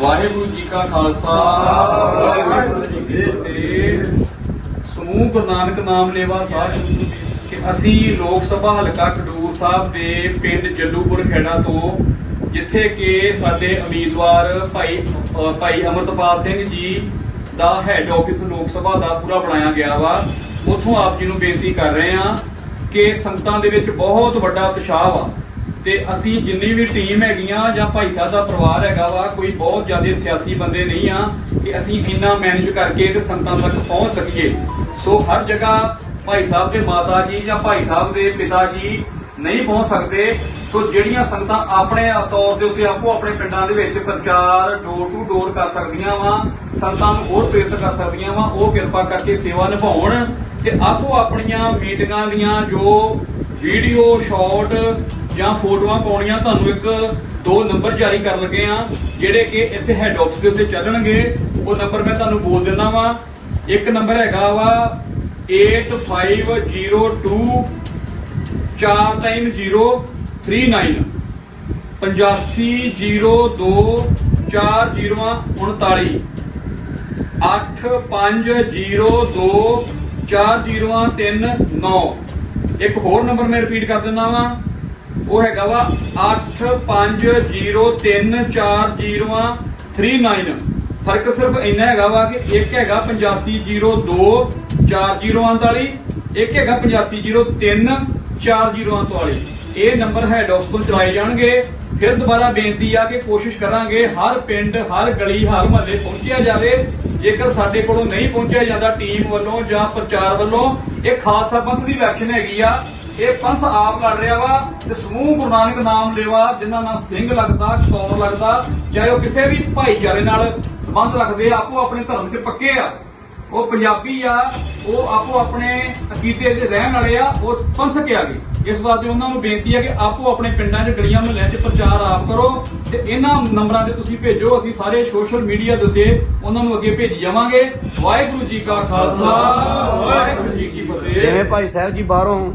ਵਾਹਿਗੁਰੂ ਜੀ ਕਾ ਖਾਲਸਾ। ਵਾਹਿਗੁਰੂ ਜੀ ਕੀ ਫਤਿਹ ਸਮੂਹ ਗੁਰੂ ਨਾਨਕ ਨਾਮ ਲੈਵਾ ਸਾਧ ਕਿ ਅਸੀਂ ਲੋਕ ਸਭਾ ਹਲਕਾ ਖਡੂਰ ਸਾਹਿਬ ਦੇ ਪਿੰਡ ਜੱਲੂਪੁਰ ਖੇੜਾ ਤੋਂ, ਜਿੱਥੇ ਕਿ ਸਾਡੇ ਉਮੀਦਵਾਰ ਭਾਈ ਭਾਈ ਅਮਰਤਪਾਲ ਸਿੰਘ ਜੀ ਦਾ ਹੈੱਡ ਆਫਿਸ ਲੋਕ ਸਭਾ ਦਾ ਪੂਰਾ ਬਣਾਇਆ ਗਿਆ ਵਾ। ਉੱਥੋਂ ਆਪ ਜੀ ਨੂੰ ਬੇਨਤੀ ਕਰ ਰਹੇ ਹਾਂ ਕਿ ਸੰਗਤਾਂ ਦੇ ਵਿੱਚ ਬਹੁਤ ਵੱਡਾ ਉਤਸ਼ਾਹ ਵਾ। ਤੇ ਅਸੀਂ ਜਿੰਨੀ ਵੀ ਟੀਮ ਹੈਗੀਆਂ ਜਾਂ ਭਾਈ ਸਾਹਿਬ ਦਾ ਪਰਿਵਾਰ ਹੈਗਾ ਵਾ, ਕੋਈ ਬਹੁਤ ਜ਼ਿਆਦਾ ਸਿਆਸੀ ਬੰਦੇ ਨਹੀਂ ਆ ਕਿ ਅਸੀਂ ਇੰਨਾ ਮੈਨੇਜ ਕਰਕੇ ਤੇ ਸੰਗਤਾਂ ਤੱਕ ਪਹੁੰਚ ਸਕੀਏ। ਸੋ ਹਰ ਜਗ੍ਹਾ ਭਾਈ ਸਾਹਿਬ ਦੇ ਮਾਤਾ ਜੀ ਜਾਂ ਭਾਈ ਸਾਹਿਬ ਦੇ ਪਿਤਾ ਜੀ ਨਹੀਂ ਪਹੁੰਚ ਸਕਦੇ। ਸੋ ਜਿਹੜੀਆਂ ਸੰਗਤਾਂ ਆਪਣੇ ਤੌਰ ਦੇ ਉੱਤੇ ਆਪੋ ਆਪਣੇ ਪਿੰਡਾਂ ਦੇ ਵਿੱਚ ਪ੍ਰਚਾਰ ਡੋਰ ਟੂ ਡੋਰ ਕਰ ਸਕਦੀਆਂ ਵਾ, ਸੰਗਤਾਂ ਨੂੰ ਹੋਰ ਪ੍ਰੇਰਿਤ ਕਰ ਸਕਦੀਆਂ ਵਾ, ਉਹ ਕਿਰਪਾ ਕਰਕੇ ਸੇਵਾ ਨਿਭਾਉਣ ਤੇ ਆਪੋ ਆਪਣੀਆਂ ਮੀਟਿੰਗਾਂ ਦੀਆਂ ਜੋ ਵੀਡੀਓ ਸ਼ਾਰਟ ਜਾਂ ਫੋਟੋਆਂ ਪਾਉਣੀਆਂ, ਤੁਹਾਨੂੰ ਇੱਕ ਦੋ ਨੰਬਰ ਜਾਰੀ ਕਰਨ ਲੱਗੇ ਆ ਜਿਹੜੇ ਕਿ ਇੱਥੇ ਹੈੱਡ ਆਫਿਸ ਦੇ ਉੱਤੇ ਚੱਲਣਗੇ। ਉਹ ਨੰਬਰ ਮੈਂ ਤੁਹਾਨੂੰ ਬੋਲ ਦਿੰਦਾ ਵਾਂ। ਇੱਕ ਨੰਬਰ ਹੈਗਾ ਵਾ 8502 4 ਟਾਈਮ 039 8502 4 0 39 8502 4 0 3 9 ਇੱਕ ਹੋਰ ਨੰਬਰ ਮੈਂ ਰਿਪੀਟ ਕਰ ਦਿੰਦਾ ਵਾਂ। ਉਹ ਹੈਗਾ ਵਾ 85034039 ਫ਼ਰਕ ਸਿਰਫ ਇੰਨਾ ਹੈਗਾ ਵਾ ਕਿ ਇੱਕ ਹੈਗਾ 8502 4039 ਇੱਕ ਹੈਗਾ 85034039 ਇਹ ਨੰਬਰ ਹੈਡ ਆਫਿਸ ਤੋਂ ਚਲਾਏ ਜਾਣਗੇ। ਫਿਰ ਦੁਬਾਰਾ ਬੇਨਤੀ ਆ ਕਿ ਕੋਸ਼ਿਸ਼ ਕਰਾਂਗੇ ਹਰ ਪਿੰਡ, ਹਰ ਗਲੀ, ਹਰ ਮਹੱਲੇ ਪਹੁੰਚਿਆ ਜਾਵੇ। ਜੇਕਰ ਸਾਡੇ ਕੋਲੋਂ ਨਹੀਂ ਪਹੁੰਚਿਆ ਜਾਂਦਾ ਟੀਮ ਵੱਲੋਂ ਜਾਂ ਪ੍ਰਚਾਰ ਵੱਲੋਂ, ਇਹ ਖਾਲਸਾ ਪੰਥ ਦੀ ਇਲੈਕਸ਼ਨ ਹੈਗੀ ਆ। ਇਹ ਪੰਥ ਆਪ ਲੜ ਰਿਹਾ ਵਾ ਤੇ ਸਮੂਹ ਗੁਰੂ ਨਾਨਕ ਨਾਮ ਲੈਵਾ, ਜਿਨ੍ਹਾਂ ਨਾਲ ਸਿੰਘ ਲੱਗਦਾ ਕੌਰ ਲੱਗਦਾ, ਚਾਹੇ ਉਹ ਕਿਸੇ ਵੀ ਭਾਈਚਾਰੇ ਨਾਲ ਸੰਬੰਧ ਰੱਖਦੇ ਆ, ਆਪੋ ਆਪਣੇ ਧਰਮ 'ਚ ਪੱਕੇ ਆ। ਉਹ ਪੰਜਾਬੀ ਆ, ਉਹ ਆਪੋ ਆਪਣੇ ਅਕੀਦੇ ਦੇ ਰਹਿਣ ਵਾਲੇ ਆ, ਉਹ ਪੰਥਕ ਆ ਗਏ। ਇਸ ਵਾਸਤੇ ਉਹਨਾਂ ਨੂੰ ਬੇਨਤੀ ਹੈ ਕਿ ਆਪੋ ਆਪਣੇ ਪਿੰਡਾਂ 'ਚ, ਗਲੀਆਂ ਮੁਹੱਲਿਆਂ 'ਚ ਪ੍ਰਚਾਰ ਆਪ ਕਰੋ ਤੇ ਇਹਨਾਂ ਨੰਬਰਾਂ ਤੇ ਤੁਸੀਂ ਭੇਜੋ, ਅਸੀਂ ਸਾਰੇ ਸੋਸ਼ਲ ਮੀਡੀਆ ਦੇ ਉੱਤੇ ਉਹਨਾਂ ਨੂੰ ਅੱਗੇ ਭੇਜੀ ਜਾਵਾਂਗੇ। ਵਾਹਿਗੁਰੂ ਜੀ ਕਾ ਖਾਲਸਾ, ਵਾਹਿਗੁਰੂ ਜੀ ਕੀ ਫਤਿਹ। ਜਿਵੇਂ ਭਾਈ ਸਾਹਿਬ ਜੀ ਬਾਹਰੋਂ